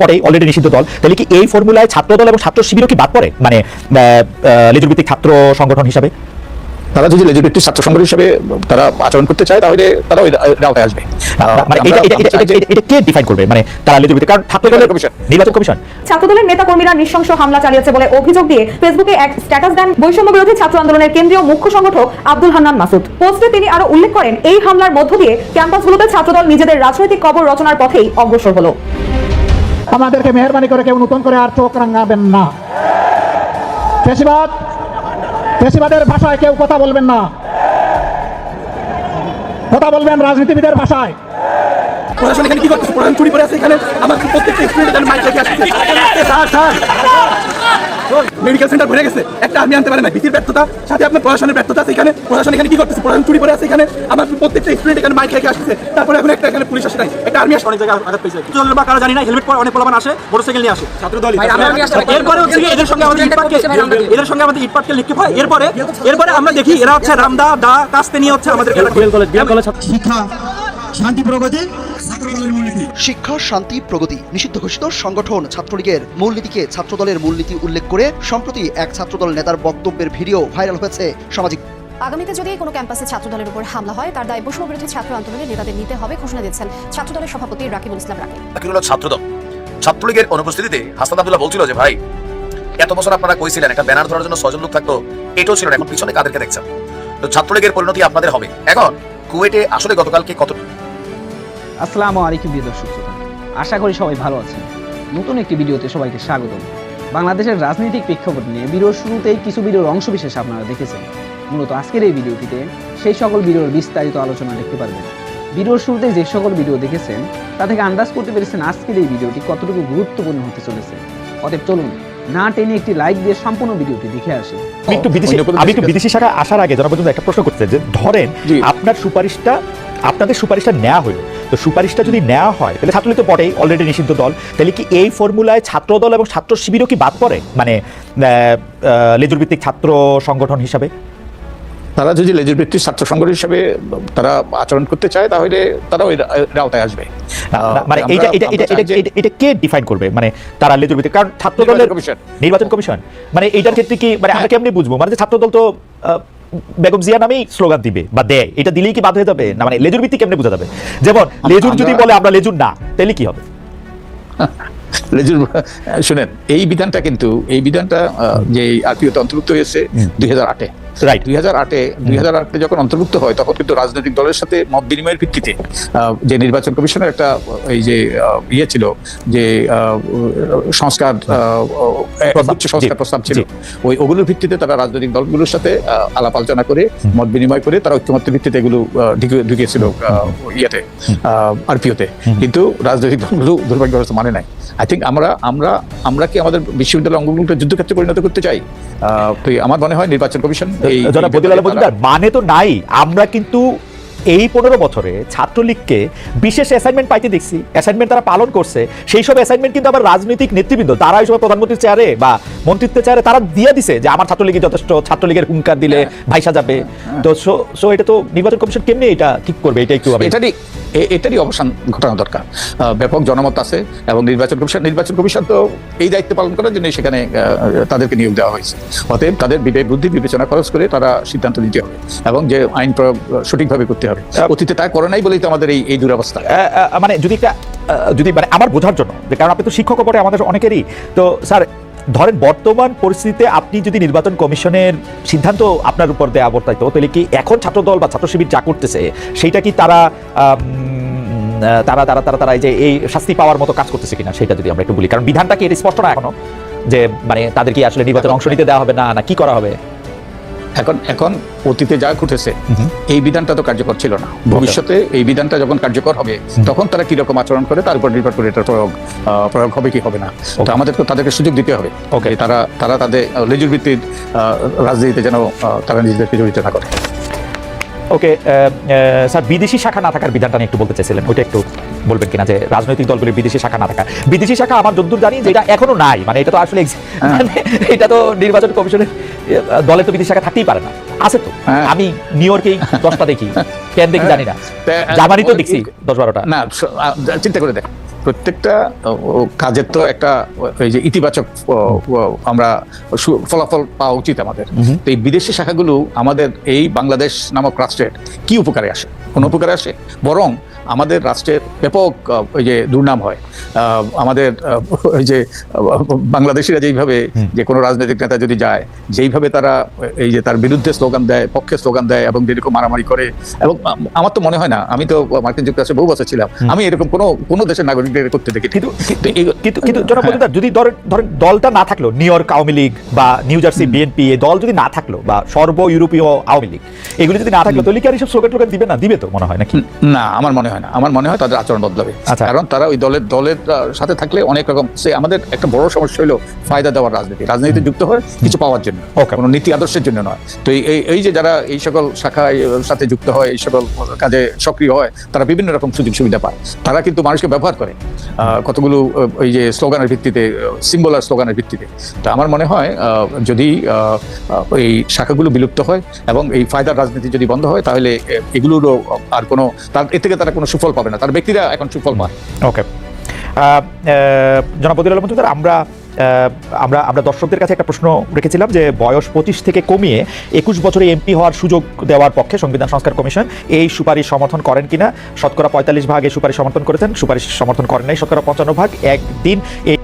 পরে অলরেডি নিষিদ্ধ দল। তাহলে কি এই ফর্মুলায় ছাত্র দল এবং ছাত্র শিবিরও কি বাদ পড়ে? মানে লেজুর ভিত্তিক ছাত্র সংগঠন হিসাবে? তারা যদি লেজিটিভ ছাত্র সংগঠন হিসেবে তারা আচরণ করতে চায় তাহলে তারা ওই আওতায় আসবে। মানে এটা কে ডিফাইন করবে? মানে তারা কারণ ছাত্র দলের কমিশন। নির্বাচন কমিশন। ছাত্রদলের নেতাকর্মীরা নৃশংস হামলা চালিয়েছে বলে অভিযোগ দিয়ে ফেসবুকে এক স্ট্যাটাস দেন বৈষম্য বিরোধী ছাত্র আন্দোলনের কেন্দ্রীয় মুখ্য সংগঠক আব্দুল হান্নান মাসুদ। পোস্টে তিনি আরও উল্লেখ করেন এই হামলার মধ্য দিয়ে ক্যাম্পাসগুলোতে ছাত্রদল নিজেদের রাজনৈতিক কবর রচনার পথেই অগ্রসর হলো। আমাদেরকে মেহরবানি করে কেউ নতুন করে আর চোখ রাঙাবেন না। পেশিবাদ, পেশিবাদের ভাষায় কেউ কথা বলবেন না। কথা বলবেন রাজনীতিবিদের ভাষায়। প্রশাসন এখানে কি করতেছে? প্রশাসন চুরি করে আছে এখানে। আমার প্রত্যেকটা স্টুডেন্ট মাইক রেখে আসছে স্যার স্যার। মেডিকেল সেন্টার ভরে গেছে। একটা আমি আনতে পারে না ভীতির ব্যর্থতা সাথে আপনার প্রশাসনের ব্যর্থতা আছে এখানে। প্রশাসন এখানে কি করতেছে? প্রশাসন চুরি করে আছে এখানে। আমার প্রত্যেকটা স্টুডেন্ট এখানে মাইক রেখে আসছে তারপরে এখন একটা এখানে পুলিশ আসে নাই। একটা আর্মি আসে অনেক জায়গায় আঘাত পেয়েছে। চল বা কারা জানি না হেলমেট পরে অনেক পোলাপান আসে মোটরসাইকেল নিয়ে আসে। ছাত্র দল এরপরে হচ্ছে এদের সঙ্গে আমাদের ইটপাটকে এদের সঙ্গে আমাদের ইটপাটকে লিখতে হয়। এরপরে এরপরে আমরা দেখি এরা হচ্ছে রামদা দা কাস্তে নিয়ে হচ্ছে আমাদের শিক্ষা শান্তি প্রগতি। শিক্ষা শান্তি প্রগতি নিষিদ্ধ ঘোষিত সংগঠন ছাত্রলীগের মূলনীতিকে ছাত্রদলের মূলনীতি উল্লেখ করে সম্প্রতি এক ছাত্রদল নেতার বক্তব্যের ভিডিও ভাইরাল হয়েছে সামাজিক আগামীতে যদি কোনো ক্যাম্পাসে ছাত্রদলের উপর হামলা হয় তার দায় বৈষম্য বিরোধী ছাত্র আন্দোলনের নেতাদের নিতে হবে ঘোষণা দিয়েছেন ছাত্রদলের সভাপতি রাকিবুল ইসলাম রাকিব। ছাত্রদল। ছাত্রলীগের অনুপস্থিতিতে হাসান আব্দুল্লাহ বলছিল যে ভাই এত বছর আপনারা কইছিলেন একটা ব্যানার ধরার জন্য ছয়জন লোক থাকতো এটাও ছিল না। এখন পিছনে কাদেরকে দেখছেন? তো ছাত্রলীগের পরিণতি আপনাদের হবে। এখন কুয়েটে আসলে গতকালকে কত আসসালামু আলাইকুম, প্রিয় দর্শক শ্রোতা। আশা করি সবাই ভালো আছেন। নতুন একটি ভিডিওতে সবাইকে স্বাগতম। বাংলাদেশের রাজনৈতিক প্রেক্ষাপট নিয়ে ভিডিওর শুরুতেই কিছু ভিডিওর অংশ বিশেষ আপনারা দেখেছেন। মূলত আজকের এই ভিডিওটিতে সেই সকল ভিডিওর বিস্তারিত আলোচনা দেখতে পারবেন। ভিডিওর শুরুতে যে সকল ভিডিও দেখেছেন, তা থেকে আন্দাজ করতে পেরেছেন আজকের এই ভিডিওটি কতটুকু গুরুত্বপূর্ণ হতে চলেছে। অতএব চলুন না টেনে একটি লাইক দিয়ে সম্পূর্ণ ভিডিওটি দেখে আসি। আমি একটু বিদেশি আমি একটু বিদেশি শাখা আসার আগে জনাব পর্যন্ত একটা প্রশ্ন করতে যে ধরেন। আপনার সুপারিশটা আপনাদের সুপারিশটা নেওয়া হলো। তো সুপারিশটা যদি নেওয়া হয় তাহলে ছাত্রলীগ তো বটেই অলরেডি নিষিদ্ধ দল। তাহলে কি এই ফর্মুলায় ছাত্র দল এবং ছাত্র শিবিরও কি বাদ পড়ে? মানে লেজুর ভিত্তিক ছাত্র সংগঠন হিসাবে? তারা যদি লেজিটিভ ছাত্র সংগঠন হিসেবে তারা আচরণ করতে চায় তাহলে তারা ওই আওতায় আসবে। মানে এটা এটা এটা এটা কে ডিফাইন করবে? মানে তারা কারণ ছাত্র দলের কমিশন। নির্বাচন কমিশন। মানে এইটার ক্ষেত্রে কি মানে আমরা কেমনি বুঝব? মানে ছাত্র দল তো বেগম জিয়া নামেই স্লোগান দিবে বা দেয়। এটা দিলেই কি বাদ হয়ে যাবে? না মানে লেজুর ভিত্তিক কেমনে বোঝা যাবে যেমন লেজুর যদি বলে আমরা লেজুর না তাহলে কি হবে? লেজুর শুনেন এই বিধানটা কিন্তু এই বিধানটা যে আরপিওতে অন্তর্ভুক্ত হয়েছে দুই হাজার আটে। রাইট দুই হাজার আটে দুই হাজার আটে যখন অন্তর্ভুক্ত হয় তখন কিন্তু রাজনৈতিক দলের সাথে মত বিনিময়ের ভিত্তিতে যে নির্বাচন কমিশনের একটা এই যে ইয়ে ছিল যে সংস্কার সংস্কার প্রস্তাব ছিল। ওই ওগুলোর ভিত্তিতে তারা রাজনৈতিক দলগুলোর সাথে আলাপ আলোচনা করে মত বিনিময় করে তারা ঐক্যমত্যের ভিত্তিতে এগুলো ঢুকিয়েছিল আহ, ইয়েতে আরপিওতে। কিন্তু রাজনৈতিক দলগুলো দুর্ভাগ্যবশত মানে নাই। আই থিঙ্ক আমরা আমরা আমরা কি আমাদের বিশ্ববিদ্যালয় অঙ্গগুলোকে যুদ্ধক্ষেত্রে পরিণত করতে চাই? আহ, তো আমার মনে হয় নির্বাচন কমিশন মানে তো নাই। আমরা কিন্তু এই পনেরো বছরে ছাত্রলীগকে বিশেষ অ্যাসাইনমেন্ট পাইতে দেখছি। অ্যাসাইনমেন্ট তারা পালন করছে। সেই সব অ্যাসাইনমেন্ট কিন্তু আবার রাজনৈতিক নেতৃবৃন্দ তারা এই সময় প্রধানমন্ত্রীর চেয়ারে বা মন্ত্রিত্বের চেয়ারে তারা দিয়ে দিছে যে আমার ছাত্রলীগের যথেষ্ট ছাত্রলীগের হুঙ্কার দিলে ভাইসা যাবে। তো সো এটা তো নির্বাচন কমিশন কেমনি এটা ঠিক করবে? এটা একটু এটারই এটারই অবসান ঘটানো দরকার। ব্যাপক জনমত আছে এবং নির্বাচন কমিশন নির্বাচন কমিশন তো এই দায়িত্ব পালন করার জন্য সেখানে তাদেরকে নিয়োগ দেওয়া হয়েছে। অতএব তাদের বিবেক বুদ্ধি বিবেচনা খরচ করে তারা সিদ্ধান্ত নিতে হবে এবং যে আইন প্রয়োগ সঠিকভাবে করতে হবে। অতীতে তা করে নাই বলেই তো আমাদের এই এই দুরবস্থা। মানে যদি একটা যদি মানে আমার বোঝার জন্য যে কারণ আপনি তো শিক্ষক পরে আমাদের অনেকেরই তো স্যার ধরেন বর্তমান পরিস্থিতিতে আপনি যদি নির্বাচন কমিশনের সিদ্ধান্ত আপনার উপর দেয়া বর্তাইতো তাহলে কি এখন ছাত্রদল বা ছাত্র শিবির যা করতেছে সেইটা কি তারা তারা তারা তারা তারা এই যে এই শাস্তি পাওয়ার মতো কাজ করতেছে কিনা সেটা যদি আমরা একটু বলি। কারণ বিধানটা কি এটা স্পষ্ট না এখনও? যে মানে তাদেরকে আসলে নির্বাচনে অংশ নিতে দেওয়া হবে না না কি করা হবে? এখন এখন অতীতে যা ঘটেছে এই বিধানটা তো কার্যকর ছিল না। ভবিষ্যতে। এই বিধানটা যখন কার্যকর হবে তখন তারা কীরকম আচরণ করে তার উপর নির্ভর করে এটার প্রয়োগ প্রয়োগ হবে কি হবে না। তো আমাদেরকে তাদেরকে সুযোগ দিতে হবে ওকে তারা তারা তাদের লেজুর ভিত্তিক আহ, রাজনীতিতে যেন তারা নিজেদেরকে জড়িত না করে। ওকে স্যার বিদেশি শাখা না থাকার বিধানটা নিয়ে একটু বলতে চাইছিলেন ওইটা একটু বলবেন কিনা যে রাজনৈতিক দলগুলির বিদেশি শাখা না থাকা বিদেশি শাখা আমার যদ্দূর জানি যে এটা এখনও নাই মানে এটা তো আসলে মানে এটা তো নির্বাচন কমিশনের দলে তো বিদেশি শাখা থাকতেই পারে না। আছে তো। হ্যাঁ। আমি নিউ ইয়র্কেই দশটা দেখি কেন দেখি জানি না। জার্মানি তো দেখছি দশ বারোটা। না চিন্তা করে দেখ। প্রত্যেকটা কাজের তো একটা এই যে ইতিবাচক আমরা ফলাফল পাওয়া উচিত আমাদের। তো এই বিদেশি শাখাগুলো আমাদের এই বাংলাদেশ নামক রাষ্ট্রের কি উপকারে আসে? কোন উপকারে আসে? বরং আমাদের রাষ্ট্রের ব্যাপক ওই যে দুর্নাম হয়। আমাদের ওই যে বাংলাদেশিরা যেইভাবে যে কোনো রাজনৈতিক নেতা যদি যায় যেইভাবে তারা এই যে তার বিরুদ্ধে স্লোগান দেয় পক্ষে স্লোগান দেয় এবং যেরকম মারামারি করে এবং আমার তো মনে হয় না আমি তো মার্কিন যুক্তরাষ্ট্রে বহু বছর ছিলাম আমি এরকম কোনো কোনো দেশের নাগরিকদের করতে দেখি। কিন্তু কিন্তু কিন্তু জনাব হ্যাঁ। মজুমদার যদি ধরেন ধরেন দলটা না থাকল নিউ ইয়র্ক আওয়ামী লীগ বা নিউ জার্সি বিএনপি এই দল যদি না থাকল বা সর্ব ইউরোপীয় আওয়ামী লীগ এগুলি যদি না থাকল তাহলে কি আর এইসব স্লোগান টোগান দিবে না? দিবে তো মনে হয় নাকি? না আমার মনে হয় না। আমার মনে হয় তাদের আচরণ বদলাবে। আচ্ছা। কারণ তারা ওই দলের দলের সাথে থাকলে অনেক রকম সে আমাদের একটা বড় সমস্যা হলো ফায়দা দেওয়ার রাজনীতি। রাজনীতিতে যুক্ত হয় কিছু পাওয়ার জন্য. কোনো নীতি আদর্শের জন্য নয়। তো এই- এই যে যারা এই সকল শাখায় সাথে যুক্ত হয় এই সকল কাজে সক্রিয় হয় তারা বিভিন্ন রকম সুযোগ সুবিধা পায়। তারা কিন্তু মানুষকে ব্যবহার করে। কতগুলো ওই যে স্লোগানের ভিত্তিতে, সিম্বল আর স্লোগানের ভিত্তিতে। তা আমার মনে হয় যদি এই শাখাগুলো বিলুপ্ত হয় এবং এই ফায়দার রাজনীতি যদি বন্ধ হয়, তাহলে এগুলোরও আর কোনো, তার, এর থেকে তারা কোনো সুফল পাবে না। তার ব্যক্তিরা এখন সুফল পায়। ওকে। জনাব বদির আলম আমরা আমরা আমরা দর্শকদের কাছে একটা প্রশ্ন রেখেছিলাম যে বয়স পঁচিশ থেকে কমিয়ে একুশ বছরে এমপি হওয়ার সুযোগ দেওয়ার পক্ষে সংবিধান সংস্কার কমিশন এই সুপারিশ সমর্থন করেন কিনা? শতকরা পঁয়তাল্লিশ ভাগ এই সুপারিশ সমর্থন করেছেন, সুপারিশ সমর্থন করেন নাই। শতকরা পঞ্চান্ন ভাগ, একদিন এই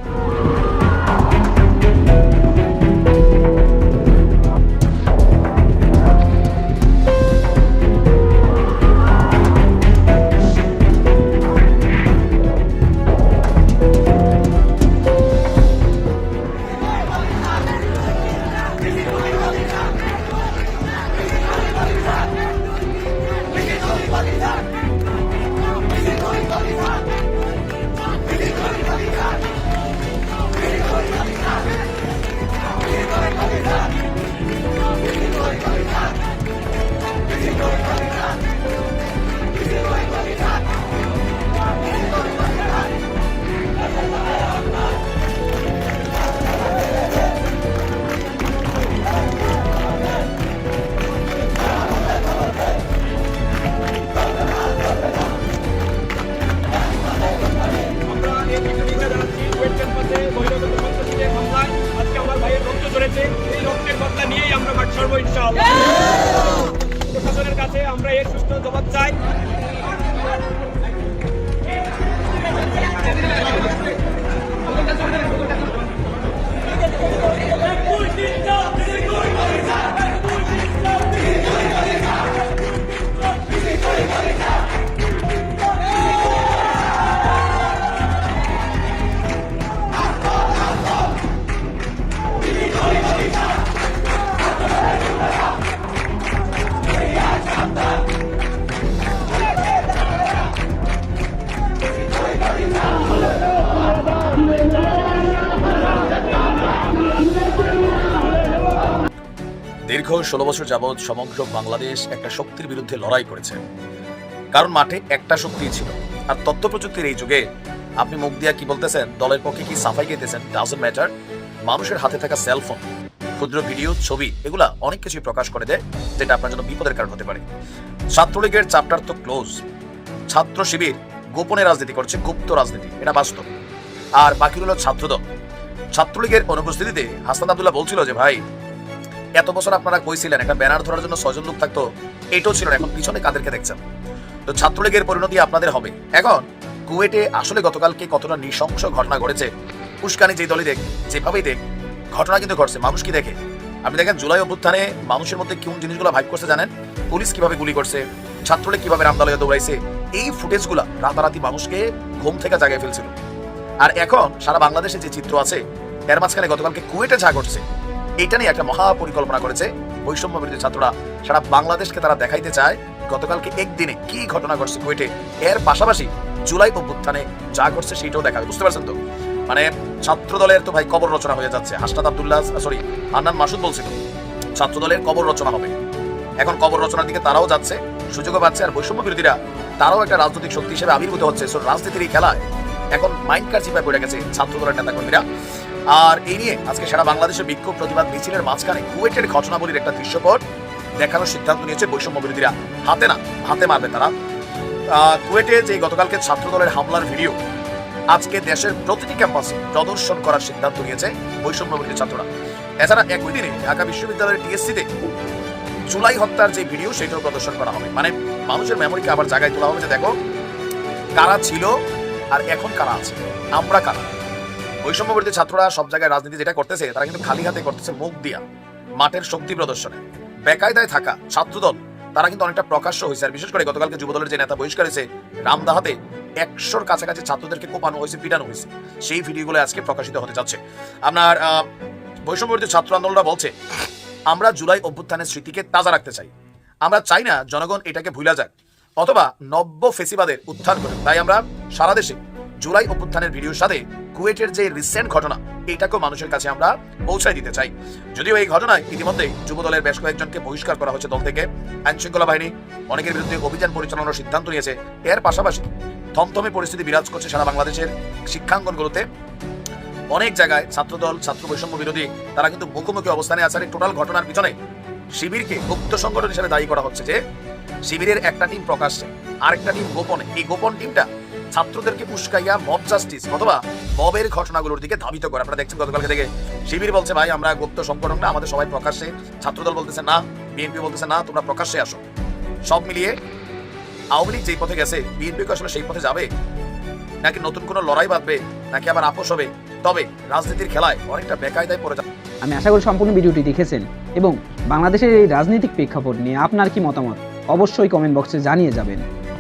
দীর্ঘ ষোলো বছর যাবৎ সমগ্র বাংলাদেশ একটা শক্তির বিরুদ্ধে লড়াই করেছে। কারণ মাঠে একটা শক্তি ছিল। আর তথ্য প্রযুক্তির এই যুগে আপনি মুখ দিয়া কি বলতেছেন, দলের পক্ষে কি সাফাই গেতেছেন ডাজন্ট ম্যাটার মানুষের হাতে থাকা সেলফোন ক্ষুদ্র ভিডিও ছবি, এগুলা অনেক কিছুই প্রকাশ করে দেয়, যেটা আপনার জন্য বিপদের কারণ হতে পারে। ছাত্রলীগের চ্যাপ্টার তো ক্লোজ ছাত্র শিবির গোপনে রাজনীতি করছে, গুপ্ত রাজনীতি, এটা বাস্তব। আর বাকি হলো ছাত্রদল। ছাত্রলীগের অনুপস্থিতিতে হাসান আব্দুল্লাহ বলছিল যে, ভাই এত বছর আপনারা কইছিলেন, একটা ব্যানার ধরার জন্য ছয়জন লোক থাকতো, এটাও ছিল না, এখন পিছনে কাদেরকে দেখছেন? তো ছাত্রলীগের পরিণতি আপনাদের হবে। এখন, কুয়েটে আসলে গতকালকে কতটা নৃশংস ঘটনা ঘটেছে, উস্কানি যে দলই দেখ, যেভাবেই দেখ, ঘটনা কিন্তু ঘটছে, মানুষ কি দেখে? আপনি দেখেন, জুলাই অভ্যুত্থানে মানুষের মধ্যে কোন জিনিসগুলো ভাইব করছে জানেন? পুলিশ কীভাবে গুলি করছে, ছাত্রলীগ কীভাবে রামদালয়ে দৌড়াইছে, এই ফুটেজগুলা রাতারাতি মানুষকে ঘুম থেকে জাগায় ফেলছিল। আর এখন সারা বাংলাদেশে যে চিত্র আছে, এর মাঝখানে গতকালকে কুয়েটে যা ঘটছে এটা নিয়ে একটা মহা পরিকল্পনা করেছে বৈষম্য বিরোধী ছাত্ররা। সারা বাংলাদেশকে তারা দেখাইতে চায় গতকালকে একদিনে কি ঘটনা ঘটছে কুয়েটে। এর পাশাপাশি জুলাই অভ্যুত্থানে যা ঘটছে সেটাও দেখাবে, বুঝতে পারছেন তো? মানে ছাত্র দলের তো ভাই কবর রচনা হয়ে যাচ্ছে। হাসনাত আব্দুল্লাহ সরি হান্নান মাসুদ বলছিল ছাত্র দলের কবর রচনা হবে। এখন কবর রচনার দিকে তারাও যাচ্ছে, সুযোগও পাচ্ছে, আর বৈষম্য বিরোধীরা তারাও একটা রাজনৈতিক শক্তি হিসেবে আবির্ভূত হচ্ছে। রাজনীতির এই খেলায় এখন মাইন্ড কার চিপায় পড়ে গেছে ছাত্র দলের নেতাকর্মীরা। আর এই নিয়ে আজকে সারা বাংলাদেশের বিক্ষোভ, প্রতিবাদ, মিছিলের মাঝখানে কুয়েটের ঘটনাবলীর একটা দৃশ্যপট দেখানোর সিদ্ধান্ত নিয়েছে বৈষম্য বিরোধীরা। হাতে না, হাতে মারবে তারা। কুয়েটে যে গতকালকে ছাত্র দলের হামলার ভিডিও, আজকে দেশের প্রতিটি ক্যাম্পাসে প্রদর্শন করার সিদ্ধান্ত নিয়েছে বৈষম্য বিরোধী ছাত্ররা। এছাড়া একই দিনে ঢাকা বিশ্ববিদ্যালয়ের টিএসসিতে জুলাই হত্যার যে ভিডিও, সেটাও প্রদর্শন করা হবে। মানে মানুষের মেমোরিকে আবার জায়গায় তোলা হবে যে দেখো, কারা ছিল আর এখন কারা আছে? আমরা কারা? বৈষম্য বিরোধী ছাত্ররা সব জায়গায় রাজনীতি যেটা করতেছে তারা কিন্তু খালি হাতে করতেছে মুখ দিয়া। মাঠের শক্তি প্রদর্শনে। বেকায়দায় থাকা ছাত্রদল তারা কিন্তু অনেকটা প্রকাশ্য হয়েছে। আর বিশেষ করে গতকালকে যুবদলের যে নেতা বহিষ্কার হয়েছে রামদাহাতে একশোর কাছাকাছি ছাত্রদেরকে কোপানো হয়েছে পিটানো হয়েছে। সেই ভিডিওগুলো আজকে প্রকাশিত হতে যাচ্ছে। আপনার আহ, বৈষম্য ছাত্র আন্দোলনরা বলছে আমরা জুলাই অভ্যুত্থানের স্মৃতিকে তাজা রাখতে চাই। আমরা চাই না জনগণ এটাকে ভুলা যাক অথবা নব্য ফেসিবাদের উত্থান করে তাই আমরা সারা দেশে জুলাই অভ্যুত্থানের ভিডিওর সাথে কুয়েটের যে রিসেন্ট ঘটনা, এটাকেও মানুষের কাছে আমরা পৌঁছায় দিতে চাই। যদিও এই ঘটনায় ইতিমধ্যে যুবদলের বেশ কয়েকজনকে বহিষ্কার করা হয়েছে দল থেকে। আইন শৃঙ্খলা বাহিনী, অনেকের বিরুদ্ধে অভিযান পরিচালনার সিদ্ধান্ত নিয়েছে। এর পাশাপাশি থমথমে পরিস্থিতি বিরাজ করছে সারা বাংলাদেশের শিক্ষাঙ্গনগুলোতে। অনেক জায়গায় ছাত্রদল, ছাত্র বৈষম্য বিরোধী, তারা কিন্তু মুখোমুখি অবস্থানে আছে। টোটাল ঘটনার পিছনে শিবিরকে গুপ্ত সংগঠন হিসেবে দায়ী করা হচ্ছে যে, শিবিরের একটা টিম প্রকাশ্যে, আরেকটা টিম গোপনে। এই গোপন টিমটা ছাত্রদেরকে উস্কাইয়া মব জাস্টিস অথবা মবের ঘটনাগুলোর দিকে ধাবিত করে। আপনারা দেখছেন গতকালকে থেকে শিবির বলছে, ভাই, আমরা গুপ্ত সংগঠন না আমাদের সবাই প্রকাশ্যে। ছাত্রদল বলতেছে, না, বিএনপি বলতেছে, না, তোমরা প্রকাশ্যে আসো। সব মিলিয়ে আওয়ামী লীগ যেই পথে গেছে, বিএনপি আসলে সেই পথে যাবে? নাকি নতুন কোনো লড়াই বাঁধবে? নাকি আবার আপোষ হবে? তবে রাজনীতির খেলায় অনেকটা বেকায়দায় পড়ে যাবে আমি আশা করি সম্পূর্ণ ভিডিওটি দেখেছেন এবং বাংলাদেশের এই রাজনৈতিক প্রেক্ষাপট নিয়ে আপনার কি মতামত? অবশ্যই কমেন্ট বক্সে জানিয়ে যাবেন।